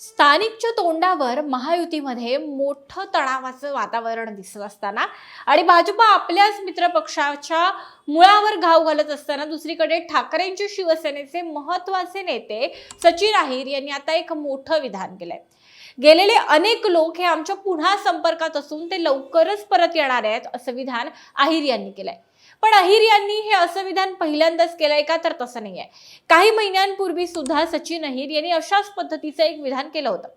स्थानिकच्या तोंडावर महायुतीमध्ये मोठं तणावाचं वातावरण दिसत असताना आणि भाजपा आपल्याच मित्रपक्षाच्या मुळावर घाव घालत असताना दुसरीकडे ठाकरेंचे शिवसेनेचे महत्त्वाचे नेते सचिन अहिर यांनी आता एक मोठं विधान केलंय. गेलेले अनेक लोक हे आमच्या पुन्हा संपर्कात असून ते लवकरच परत येणार आहेत असं विधान अहिर यांनी केलंय. पण अहिर यांनी हे असं विधान पहिल्यांदाच केलंय का? तर तसं नाही आहे काही महिन्यांपूर्वी सुद्धा सचिन अहिर यांनी अशाच पद्धतीचं एक विधान केलं होतं.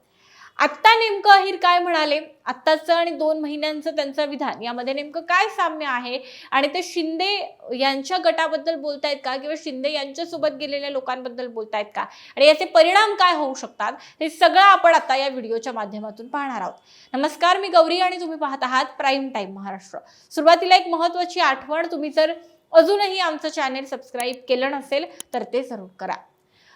आत्ता नेमकं अहिर काय म्हणाले? आत्ताचं आणि दोन महिन्यांचं त्यांचं विधान यामध्ये नेमकं काय साम्य आहे? आणि ते शिंदे यांच्या गटाबद्दल बोलतायत का? किंवा शिंदे यांच्यासोबत गेलेल्या लोकांबद्दल बोलतायत का? आणि याचे परिणाम काय होऊ शकतात? हे सगळं आपण आता या व्हिडिओच्या माध्यमातून पाहणार आहोत. नमस्कार मी गौरी आणि तुम्ही पाहत आहात प्राईम टाईम महाराष्ट्र. सुरुवातीला एक महत्वाची आठवण तुम्ही जर अजूनही आमचं चॅनेल सबस्क्राईब केलं नसेल तर ते जरूर करा.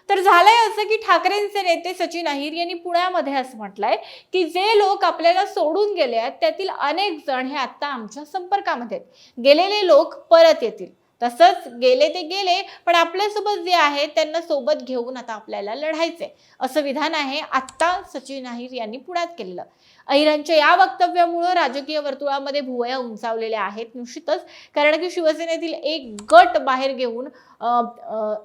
तर झालंय असं की ठाकरेंचे नेते सचिन अहिर यांनी पुण्यामध्ये असं म्हटलंय की जे लोक आपल्याला सोडून गेले आहेत त्यातील अनेक जण हे आता आमच्या संपर्कामध्ये आहेत. गेलेले लोक परत येतील. तसंच गेले ते गेले पण आपल्यासोबत जे आहे त्यांना सोबत घेऊन आता आपल्याला लढायचंय. असं विधान आहे आत्ता सचिन अहिर यांनी पुण्यात केलेलं. अहिरांच्या या वक्तव्यामुळं राजकीय वर्तुळामध्ये भुवया उंचावलेल्या आहेत निश्चितच कारण की शिवसेनेतील एक गट बाहेर घेऊन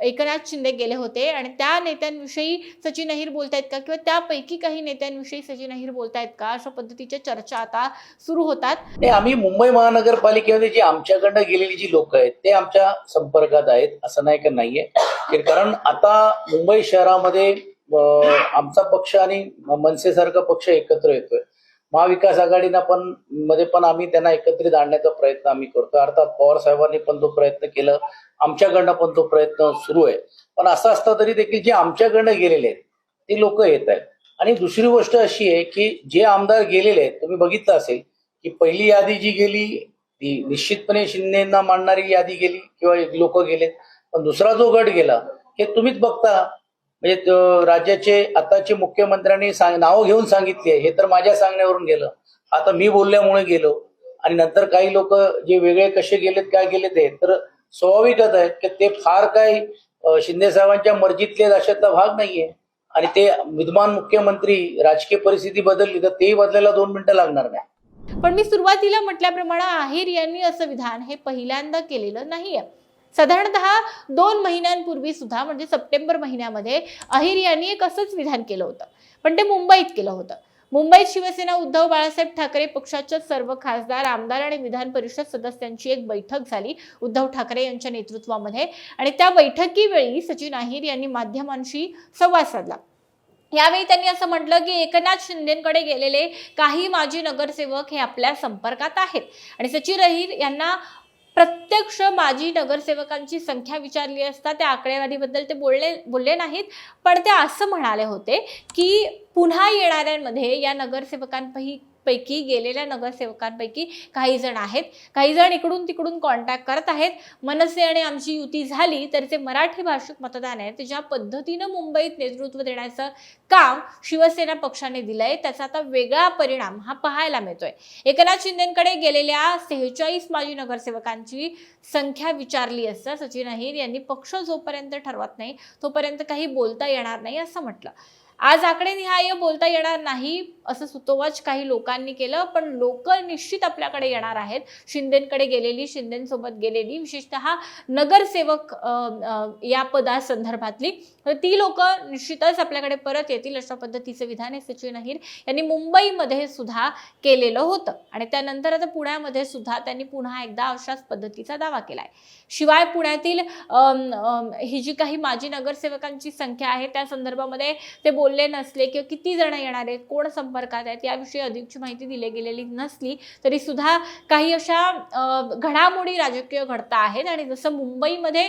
एकनाथ शिंदे गेले होते आणि त्या नेत्यांविषयी सचिन अहिर बोलतायत का? किंवा त्यापैकी काही नेत्यांविषयी सचिन अहिर बोलतायत का? अशा पद्धतीच्या चर्चा आता सुरू होतात. आम्ही मुंबई महानगरपालिकेमध्ये जी आमच्याकडनं गेलेली जी लोक आहेत ते आमच्या संपर्कात आहेत असं नाही का नाहीये? कारण आता मुंबई शहरामध्ये आमचा पक्ष आणि मनसेसारखा पक्ष एकत्र येतोय. महाविकास आघाडीना पण मध्ये पण आम्ही त्यांना एकत्रित आणण्याचा प्रयत्न आम्ही करतो अर्थात पवार साहेबांनी पण तो प्रयत्न केला आमच्याकडनं पण तो प्रयत्न सुरू आहे. पण असं असतं तरी देखील जे आमच्याकडनं गेलेले आहेत ते लोक येत आहेत. आणि दुसरी गोष्ट अशी आहे की जे आमदार गेलेले आहेत तुम्ही बघितलं असेल की पहिली यादी जी गेली ती निश्चितपणे शिंदेना मांडणारी यादी गेली किंवा लोक गेलेत. पण दुसरा जो गट गेला हे तुम्हीच बघता. म्हणजे राज्याचे आताचे मुख्यमंत्र्यांनी सांग नावं घेऊन सांगितली आहे. हे तर माझ्या सांगण्यावरून गेलं. आता मी बोलल्यामुळे गेलो. आणि नंतर काही लोक जे वेगळे कसे गेलेत काय गेले ते तर स्वाभाविकच आहेत की ते फार काही शिंदे साहेबांच्या मर्जीतले अशातला भाग नाहीये. आणि ते विद्यमान मुख्यमंत्री राजकीय परिस्थिती बदलली तर तेही बदलायला दोन मिनिटं लागणार नाही. पण मी सुरुवातीला म्हटल्याप्रमाणे अहिर यांनी असं विधान हे पहिल्यांदा केलेलं नाहीये. साधारणतः दोन महिन्यांपूर्वी सुद्धा म्हणजे सप्टेंबर महिन्यामध्ये अहिर यांनी एक असंच विधान केलं होतं. पण ते मुंबईत केलं होतं. मुंबईत शिवसेना उद्धव बाळासाहेब ठाकरे पक्षाच्या सर्व खासदार आमदार आणि विधान परिषद सदस्यांची एक बैठक झाली उद्धव ठाकरे यांच्या नेतृत्वामध्ये. आणि त्या बैठकीवेळी सचिन अहिर यांनी माध्यमांशी संवाद साधला. यावेळी त्यांनी असं म्हटलं की एकनाथ शिंदेकडे गेलेले काही माजी नगरसेवक हे आपल्या संपर्कात आहेत. आणि सचिन रहीर यांना प्रत्यक्ष माजी नगरसेवकांची संख्या विचारली असता त्या आकडेवारीबद्दल ते बोलले बोलले नाहीत. पण ते असं म्हणाले होते की पुन्हा येणाऱ्यांमध्ये या नगरसेवकांपैकी पैकी गेलेल्या नगरसेवकांपैकी काही जण आहेत. काही जण इकडून तिकडून कॉन्टॅक्ट करत आहेत. मनसे आणि आमची युती झाली तर जे मराठी भाषिक मतदान आहे. ते ज्या पद्धतीनं मुंबईत नेतृत्व देण्याचं काम शिवसेना पक्षाने दिलंय त्याचा आता वेगळा परिणाम हा पाहायला मिळतोय. एकनाथ शिंदेकडे गेलेल्या सेहेचाळीस माजी नगरसेवकांची संख्या विचारली असता सचिन अहिर यांनी पक्ष जोपर्यंत ठरवत नाही तोपर्यंत काही बोलता येणार नाही असं म्हटलं. आज आकडेनिहाय बोलता येणार नाही असं सुतोवाच काही लोकांनी केलं पण लोक निश्चित आपल्याकडे येणार आहेत. शिंदेकडे गेलेली शिंदेसोबत गेलेली विशेषतः नगरसेवक या पदासंदर्भातली. तर ती लोक निश्चितच आपल्याकडे परत येतील अशा पद्धतीचं विधान हे सचिन अहिर यांनी मुंबईमध्ये सुद्धा केलेलं होतं. आणि त्यानंतर आता पुण्यामध्ये सुद्धा त्यांनी पुन्हा एकदा अशाच पद्धतीचा दावा केलाय. शिवाय पुण्यातील ही जी काही माजी नगरसेवकांची संख्या आहे त्या संदर्भामध्ये ते बोलले नसले किंवा किती जण येणार आहेत कोण संपर्कात आहेत. याविषयी अधिकची माहिती दिली गेलेली नसली तरी सुद्धा काही अशा घडामोडी राजकीय घडता आहेत आणि जसं मुंबईमध्ये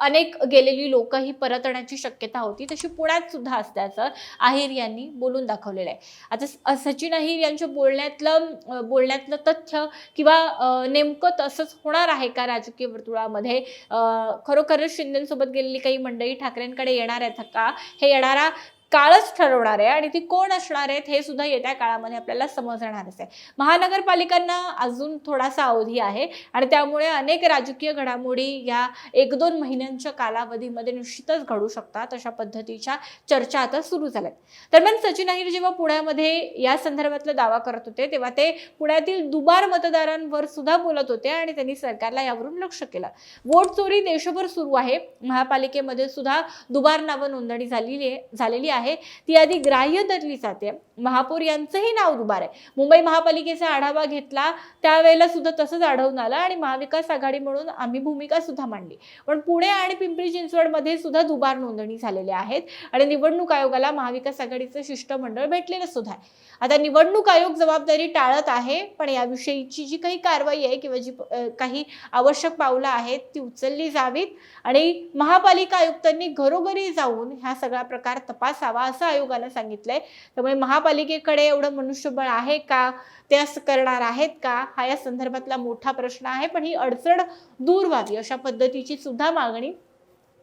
अनेक गेलेली लोक ही परत येण्याची शक्यता होती तशी पुण्यात सुद्धा असल्याचं अहिर यांनी बोलून दाखवलेलं आहे. आता स- सचिन अहिर यांच्या बोलण्यातलं बोलण्यातलं तथ्य किंवा नेमकं तसंच होणार आहे का राजकीय वर्तुळामध्ये? खरोखरच शिंदेसोबत गेलेली काही मंडळी ठाकरेंकडे येणार आहेत का? हे येणारा काळच ठरवणार आहे आणि ती कोण असणार आहेत हे सुद्धा येत्या काळामध्ये आपल्याला समजणारच आहे. महानगरपालिकांना अजून थोडासा अवधी आहे आणि त्यामुळे अनेक राजकीय घडामोडी या एक दोन महिन्यांच्या कालावधीमध्ये निश्चितच घडू शकतात अशा पद्धतीच्या चर्चा आता सुरू झाल्यात. दरम्यान सचिन अहिर जेव्हा पुण्यामध्ये या संदर्भातला दावा करत होते तेव्हा ते पुण्यातील दुबार मतदारांवर सुद्धा बोलत होते आणि त्यांनी सरकारला यावरून लक्ष केलं. वोट चोरी देशभर सुरू आहे. महापालिकेमध्ये सुद्धा दुबार नावं नोंदणी झालेली आहे झालेली आहे ती आधी ग्राह्य धरली जाते. महापौर यांचंही नाव दुबार आहे. मुंबई महापालिकेचा आढावा घेतला त्यावेळेला सुद्धा तसंच आढळून आलं आणि महाविकास आघाडी म्हणून आम्ही भूमिका सुद्धा मांडली. पण पुणे आणि पिंपरी चिंचवडमध्ये सुद्धा दुबार नोंदणी झालेल्या आहेत आणि निवडणूक आयोगाला महाविकास आघाडीचं शिष्टमंडळ भेटलेलं सुद्धा आहे. आता निवडणूक आयोग जबाबदारी टाळत आहे पण याविषयीची जी काही कारवाई आहे किंवा जी काही आवश्यक पावलं आहेत ती उचलली जावीत आणि महापालिका आयुक्तांनी घरोघरी जाऊन हा सगळा प्रकार असावा असं आयोगानं सांगितलंय. त्यामुळे महापालिकेकडे एवढं मनुष्यबळ आहे का? ते असं करणार आहेत का? हा या संदर्भातला मोठा प्रश्न आहे. पण ही अडचण दूर व्हावी अशा पद्धतीची सुद्धा मागणी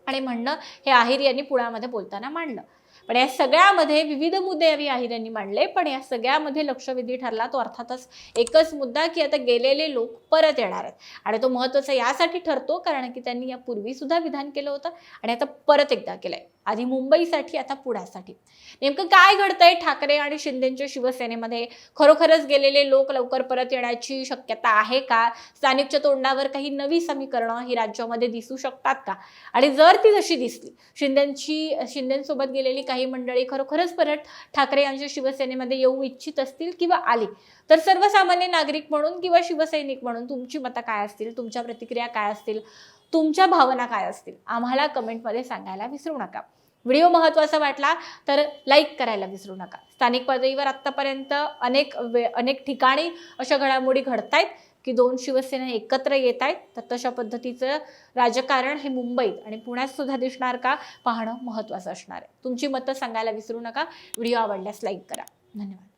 आणि म्हणणं हे आहिर यांनी पुण्यामध्ये बोलताना मांडलं. पण या सगळ्यामध्ये विविध मुद्दे यावेळी आहिर यांनी मांडले. पण या सगळ्यामध्ये लक्षवेधी ठरला तो अर्थातच एकच मुद्दा की आता गेलेले लोक परत येणार आहेत. आणि तो महत्त्वाचा यासाठी ठरतो कारण की त्यांनी यापूर्वी सुद्धा विधान केलं होतं आणि आता परत एकदा केलंय. आधी मुंबईसाठी आता पुण्यासाठी. नेमकं काय घडतंय? ठाकरे आणि शिंदेच्या शिवसेनेमध्ये खरोखरच गेलेले लोक लवकर परत येण्याची शक्यता आहे का? स्थानिकच्या तोंडावर काही नवी समीकरणं ही राज्यामध्ये दिसू शकतात का? आणि जर ती जशी दिसली शिंदेची शिंदेसोबत गेलेली काही मंडळी खरोखरच परत ठाकरे यांच्या शिवसेनेमध्ये येऊ इच्छित असतील किंवा आली तर सर्वसामान्य नागरिक म्हणून किंवा शिवसैनिक म्हणून तुमची मतं काय असतील? तुमच्या प्रतिक्रिया काय असतील? तुमच्या भावना काय असतील? आम्हाला कमेंटमध्ये सांगायला विसरू नका. व्हिडिओ महत्त्वाचा वाटला तर लाईक करायला विसरू नका. स्थानिक पातळीवर आत्तापर्यंत अनेक वे अनेक ठिकाणी अशा घडामोडी घडत आहेत की दोन शिवसेना एकत्र येत आहेत तर तशा पद्धतीचं राजकारण हे मुंबईत आणि पुण्यात सुद्धा दिसणार का? पाहणं महत्त्वाचं असणार आहे. तुमची मतं सांगायला विसरू नका. व्हिडिओ आवडल्यास लाईक करा. धन्यवाद.